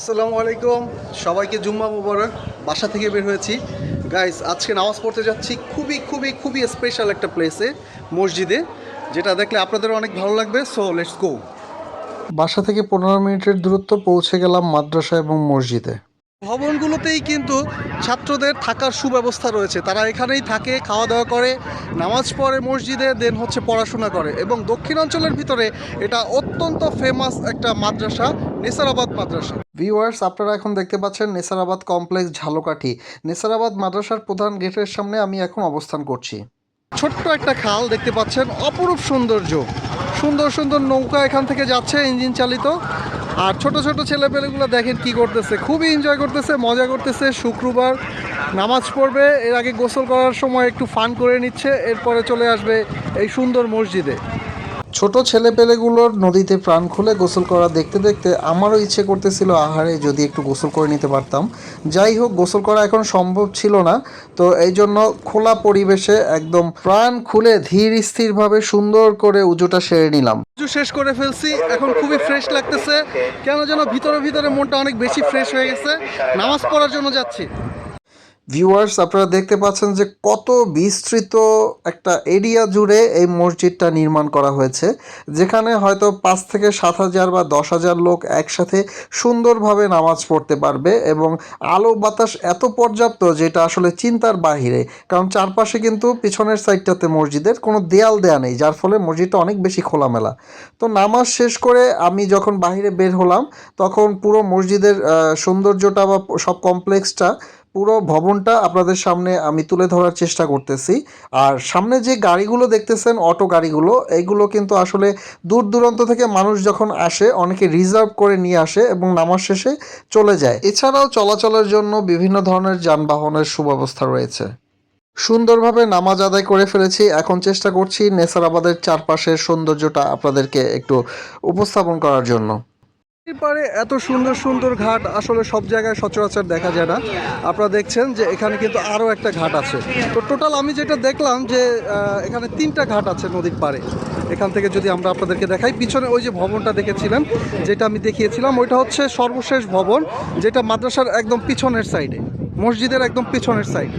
আসসালামু আলাইকুম। সবাইকে জুম্মা মুবারক। বাসা থেকে বের হয়েছি। গাইস আজকে নামাজ পড়তে যাচ্ছি খুবই খুবই খুবই স্পেশাল একটা প্লেসে মসজিদে, যেটা দেখলে আপনাদের অনেক ভালো লাগবে। সো লেটস গো বাসা থেকে পনেরো মিনিটের দূরত্ব পৌঁছে গেলাম মাদ্রাসা এবং মসজিদে। ভবনগুলোতেই কিন্তু ছাত্রদের থাকার সুব্যবস্থা রয়েছে। তারা এখানেই থাকে খাওয়া দাওয়া করে নামাজ পড়ে মসজিদে দেন হচ্ছে পড়াশোনা করে এবং দক্ষিণাঞ্চলের ভিতরে এটা অত্যন্ত ফেমাস একটা মাদ্রাসা নেসারাবাদ মাদ্রাসা। ভিউয়ার্স আপনারা এখন দেখতে পাচ্ছেন নেসারাবাদ কমপ্লেক্স ঝালকাঠি। নেসারাবাদ মাদ্রাসার প্রধান গেটের সামনে আমি এখন অবস্থান করছি। ছোট্ট একটা খাল দেখতে পাচ্ছেন অপরূপ সৌন্দর্য। সুন্দর সুন্দর নৌকা এখান থেকে যাচ্ছে ইঞ্জিন চালিত। আর ছোট ছোট ছেলেপেলেগুলো দেখেন কি করতেছে। খুবই এনজয় করতেছে, মজা করতেছে। শুক্রবার নামাজ পড়বে, এর আগে গোসল করার সময় একটু ফান করে নিচ্ছে, এরপরে চলে আসবে এই সুন্দর মসজিদে। ছোট ছেলেপেলেগুলোর নদীতে প্রাণ খুলে গোসল করা দেখতে দেখতে আমারও ইচ্ছে করতেছিল, আহারে যদি একটু গোসল করে নিতে পারতাম। যাই হোক, গোসল করা এখন সম্ভব ছিল না। তো এই জন্য খোলা পরিবেশে একদম প্রাণ খুলে ধীর স্থিরভাবে সুন্দর করে উজোটা সেরে নিলাম। উজু শেষ করে ফেলছি। এখন খুবই ফ্রেশ লাগতেছে। কেন যেন ভিতরে ভিতরে মনটা অনেক বেশি ফ্রেশ হয়ে গেছে। নামাজ পড়ার জন্য যাচ্ছি। ভিউয়ার্স আপনারা দেখতে পাচ্ছেন যে কত বিস্তৃত একটা এরিয়া জুড়ে এই মসজিদটা নির্মাণ করা হয়েছে, যেখানে হয়তো পাঁচ থেকে সাত হাজার বা দশ হাজার লোক একসাথে সুন্দরভাবে নামাজ পড়তে পারবে এবং আলো বাতাস এত পর্যাপ্ত যেটা আসলে চিন্তার বাহিরে, কারণ চারপাশে কিন্তু পিছনের সাইডটাতে মসজিদের কোনো দেয়াল দেয়া নেই, যার ফলে মসজিদটা অনেক বেশি খোলামেলা। তো নামাজ শেষ করে আমি যখন বাইরে বের হলাম, তখন পুরো মসজিদের সৌন্দর্যটা বা সব কমপ্লেক্সটা পুরো ভবনটা আপনাদের সামনে আমি তুলে ধরার চেষ্টা করতেছি। আর সামনে যে গাড়িগুলো দেখতেছেন, অটো গাড়িগুলো এইগুলো কিন্তু আসলে দূর দূরান্ত থেকে মানুষ যখন আসে, অনেকে রিজার্ভ করে নিয়ে আসে এবং নামাজ শেষে চলে যায়। এছাড়াও চলাচলের জন্য বিভিন্ন ধরনের যানবাহনের সুব্যবস্থা রয়েছে। সুন্দরভাবে নামাজ আদায় করে ফেলেছি। এখন চেষ্টা করছি নেসারাবাদের চারপাশের সৌন্দর্যটা আপনাদেরকে একটু উপস্থাপন করার জন্য। পারে এত সুন্দর সুন্দর ঘাট আসলে সব জায়গায় সচরাচর দেখা যায় না। আপনারা দেখছেন যে এখানে কিন্তু আরও একটা ঘাট আছে। তো টোটাল আমি যেটা দেখলাম যে এখানে তিনটা ঘাট আছে নদীর পাড়ে। এখান থেকে যদি আমরা আপনাদেরকে দেখাই, পিছনে ওই যে ভবনটা দেখেছিলেন, যেটা আমি দেখিয়েছিলাম, ওইটা হচ্ছে সর্বশেষ ভবন, যেটা মাদ্রাসার একদম পিছনের সাইডে মসজিদের একদম পিছনের সাইড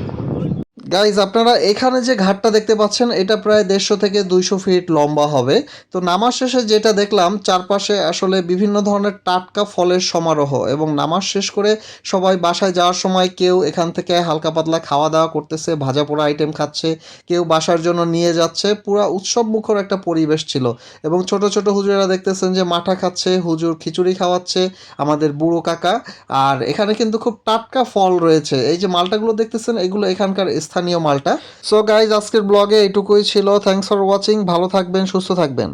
গাইজ আপনারা এখানে যে ঘাটটা দেখতে পাচ্ছেন, এটা প্রায় দেড়শো থেকে দুইশো ফিট লম্বা হবে। তো নামাজ শেষে যেটা দেখলাম, চারপাশে আসলে বিভিন্ন ধরনের টাটকা ফলের সমারোহ এবং নামাজ শেষ করে সবাই বাসায় যাওয়ার সময় কেউ এখান থেকে হালকা পাতলা খাওয়া দাওয়া করতেছে, ভাজা পোড়া আইটেম খাচ্ছে, কেউ বাসার জন্য নিয়ে যাচ্ছে। পুরা উৎসব মুখর একটা পরিবেশ ছিল এবং ছোট ছোট হুজুরেরা দেখতেছেন যে মাঠা খাচ্ছে, হুজুর খিচুড়ি খাওয়াচ্ছে, আমাদের বুড়ো কাকা। আর এখানে কিন্তু খুব টাটকা ফল রয়েছে। এই যে মালটাগুলো দেখতেছেন, এগুলো এখানকার স্থানীয় মালটা। সো গাইজ আজকের ব্লগে এটুকুই ছিল। থ্যাংকস ফর ওয়াচিং ভালো থাকবেন, সুস্থ থাকবেন।